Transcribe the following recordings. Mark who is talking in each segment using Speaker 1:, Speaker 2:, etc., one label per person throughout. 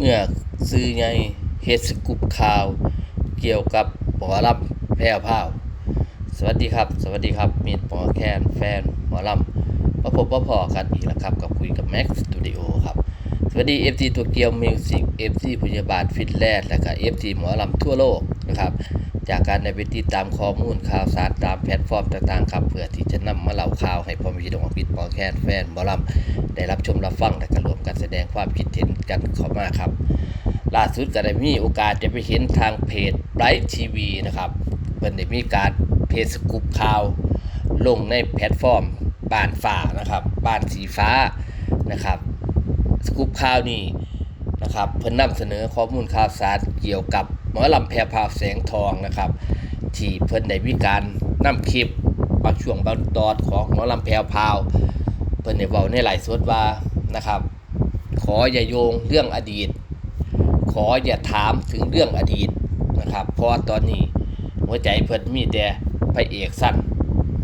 Speaker 1: เมื่อซื้อไงเฮ็ดสกุปข่าว เกี่ยวกับหมอลำแพร่วพาวสวัสดีครับ สวัสดีครับมีหมอแคนแฟนหมอลำมาพบมาพอกันอีกแล้วครับ กับคุยกับแม็กซ์สตูดิโอครับ สวัสดี FC ตัวเกียวมิวสิก FC พยาบาลฟินแลนด์และก็ FC หมอลำทั่วโลกนะครับ จากการในไปติดตามข้อมูลข่าวสารตามแพลตฟอร์มต่างๆครับเพื่อที่จะนำมาเล่าข่าวให้พ่อแม่พี่น้องมิดหมอแคนแฟนหมอลำได้รับชมรับฟังและก็รวมกันแสดงความคิดเห็นกันเข้ามาครับล่าสุดก็ได้มีโอกาสจะไปเห็นทางเพจไบรท์ทีวีนะครับเพิ่นได้มีการเพจสกูปข่าว ลงในแพลตฟอร์มบ้านฟ้านะครับบ้านสีฟ้านะครับสกูปข่าวนี้นะครับเพิ่นนำเสนอข้อมูลข่าวสารเกี่ยวกับ มอลำแพรพาวแสงทองนะครับ ที่เพิ่นได้มีการนำคลิปบางช่วงบางตอนของหมอลำแพรพาว เพิ่นได้เว้าในหลายสดว่านะครับ ขออย่าโยงเรื่องอดีต ขออย่าถามถึงเรื่องอดีตนะครับเพราะตอนนี้หัวใจเพิ่นมีแต่พระเอกสั้น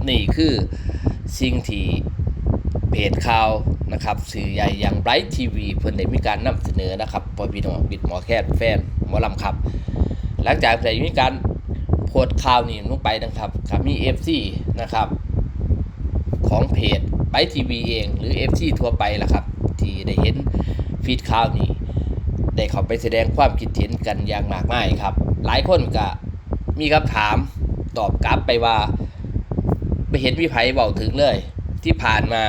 Speaker 1: นี่คือสิ่งที่ เพจข่าวนะครับสื่อใหญ่อย่างไบรท์ทีวีเพิ่อนได้มีการนำเสนอนะครับพอพี่น้องบิดหมอแคทแฟนหมอลำครับ หลังจากได้มีการโพสต์ข่าวนี้ลงไปนะครับครับมี FC นะครับของเพจไบทีวีเอง หรือ FC ทั่วไปล่ะครับ ที่ได้เห็นฟีดข่าวนี้ ได้เข้าไปแสดงความคิดเห็นกันอย่างมากมายครับ หลายคนก็มีคำถามตอบกลับไปว่าไม่เห็นพี่ไผ่เบาถึงเลย ที่ผ่านมา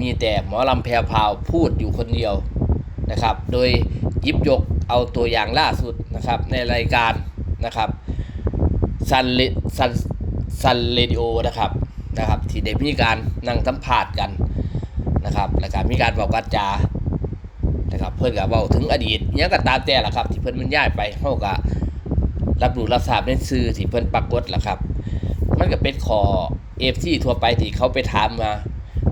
Speaker 1: มีแต่หมอลำแพรพาวพูดอยู่คนเดียวนะครับ โดยยิบยกเอาตัวอย่างล่าสุดนะครับในรายการนะครับซันเลซันซันเรดิโอนะครับนะครับ ที่ได้มีการนั่งสัมภาษณ์กันนะครับแล้วก็มีการบอกกัจานะครับเพื่อนก็เว้าถึงอดีตเนี้ยก็ตามแต่ละครับ ที่เพิ่อนมันย้ายไปเฮาก็รับรู้รับทราบในสื่อที่เพิ่อนปรากฏล่ะครับ มันก็เป็นขอ FT ทั่วไปที่เขาไปถามมา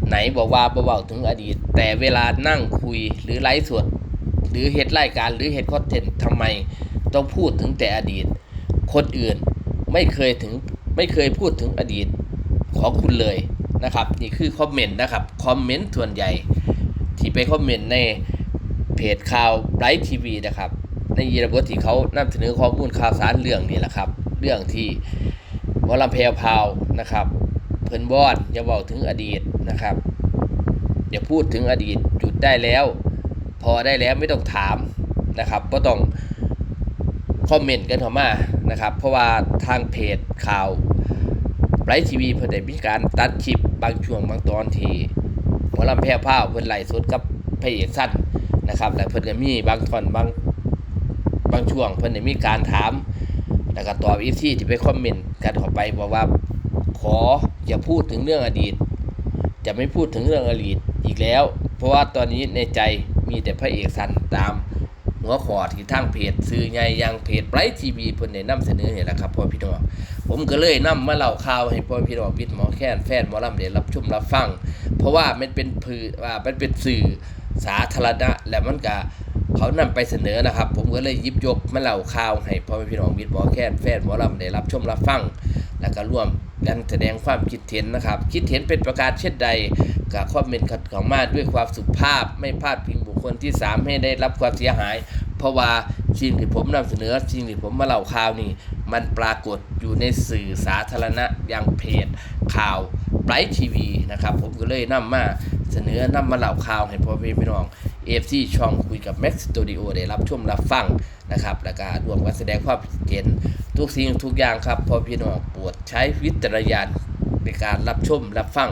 Speaker 1: ไหนบอกว่าเว้าถึงอดีต แต่เวลานั่งคุยหรือไลฟ์สดหรือเฮ็ดรายการหรือเฮ็ดคอนเทนต์ทำไมต้องพูดถึงแต่อดีต คนอื่นไม่เคยถึงไม่เคยพูดถึงอดีตของคุณเลยนะครับ นี่คือคอมเมนต์นะครับคอมเมนต์ส่วนใหญ่ ที่ไปคอมเมนต์ในเพจข่าวไรท์ทีวีนะครับ ในยีรบทที่เขานำเสนอข้อมูลข่าวสารเรื่องนี้แหละครับ เรื่องที่วอลลัมเพลพาวนะครับ เพิ่นบอนอย่าบอกถึงอดีตนะครับ อย่าพูดถึงอดีตหยุดได้แล้ว พอได้แล้วไม่ต้องถามนะครับก็ต้องคอมเมนต์กันเข้ามานะครับ เพราะว่าทางเพจข่าวไบรท์ทีวีเพิ่นได้มีการตัดคลิปบางช่วงบางตอนที่วอลลัมเพลพาวเพิ่นไล่สดกับพระเอกสั้นนะครับและเพิ่นก็มีบางท่อนบางบางช่วงเพิ่นได้มีการถาม แล้วก็ตอบอีที่ที่ไปคอมเมนต์กันเข้าไปบอกว่า ขออย่าพูดถึงเรื่องอดีต จะไม่พูดถึงเรื่องอดีตอีกแล้ว เพราะว่าตอนนี้ในใจมีแต่พระเอกสันตาม หัวขอที่ทางเพจซื้อใหญ่อยังเพจไบรท์ทีวีเพิ่นได้นำเสนอเนี่แหละครับพ่อพี่น้องผมก็เลยนำมาเล่าข่าวให้พ่อพี่น้องวิทย์หมอแค้นแฟนหมอลำได้รับชมรับฟัง เพราะว่ามันเป็นพือว่ามันเป็นสื่อสาธารณะและมันก็เขานำไปเสนอนะครับ ผมก็เลยยิบยกมาเล่าข่าวให้พ่อพี่น้องวิทย์หมอแค้นแฟนหมอลำได้รับชมรับฟัง แล้วก็ร่วมกันแสดงความคิดเห็นนะครับ คิดเห็นเป็นประการเช่นใดก็คอมเมนต์ขัดของมาด้วยความสุภาพไม่พลาดพิงบุคคลที่สามให้ได้รับความเสียหาย เพราะว่าสิ่งที่ผมนำเสนอสิ่งที่ผมมาเล่าข่าวนี่ มันปรากฏอยู่ในสื่อสาธารณะอย่างเพจข่าวไบรท์ทีวีนะครับ ผมก็เลยนำมาเสนอนำมาเล่าข่าวให้พ่อพี่พี่น้องเอฟซีช่องคุยกับ Max Studio ได้รับชมรับฟังนะครับแล้วก็รวมกันแสดงความเห็นทุกสิ่งทุกอย่างครับพ่อพี่น้องปรดใช้วิจารณญาณในการรับชมรับฟัง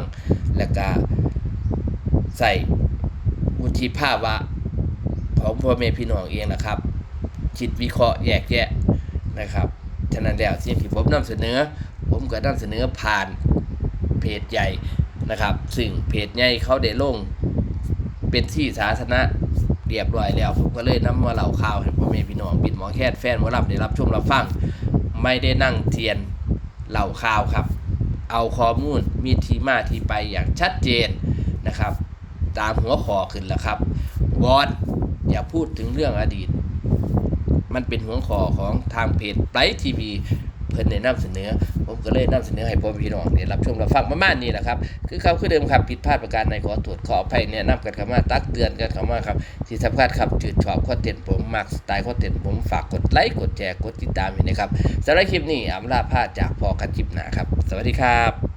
Speaker 1: และก็ใส่วุฒิภาวะของพ่อแม่พี่น้องเองนะครับคิดวิเคราะห์แยกแยะนะครับ ฉะนั้นแล้วสิ่งที่ผมนำเสนอ ผมก็นำเสนอผ่านเพจใหญ่นะครับ ซึ่งเพจใหญ่เขาได้ลงเป็นที่สาธารณะเรียบร้อยแล้ว ผมก็เลยนำมาเล่าข่าวให้พ่อแม่พี่น้องบิดหมอแคทแฟนหมอลำได้รับชมรับฟังไม่ได้นั่งเทียนเล่าข่าวครับ เอาข้อมูลมีที่มาที่ไปอย่างชัดเจนนะครับ ตามหัวข้อขึ้นแล้วครับวอนอย่าพูดถึงเรื่องอดีต มันเป็นหัวข้อของทางเพจไบรท์ทีวีเพิ่นได้ำเสนอ ผมก็เลยนำเสนอให้พ่อพี่น้องได้รับชมรับฟังประมาณนี้แหละครับ คือเขาคือเดิมครับผิดพลาดประการใดขอตรวจขออภัยแนะนำกันเข้ามาตักเตือนกันเข้ามาครับที่สำคัญครับจืดชอบคอนเทนผมมักสไตล์คอนเทนผมฝากกดไลค์กดแชร์กดติดตามให้นะครับสำหรับคลิปนี้อำลาพาจากพอกันคลิปหน้าครับ สวัสดีครับ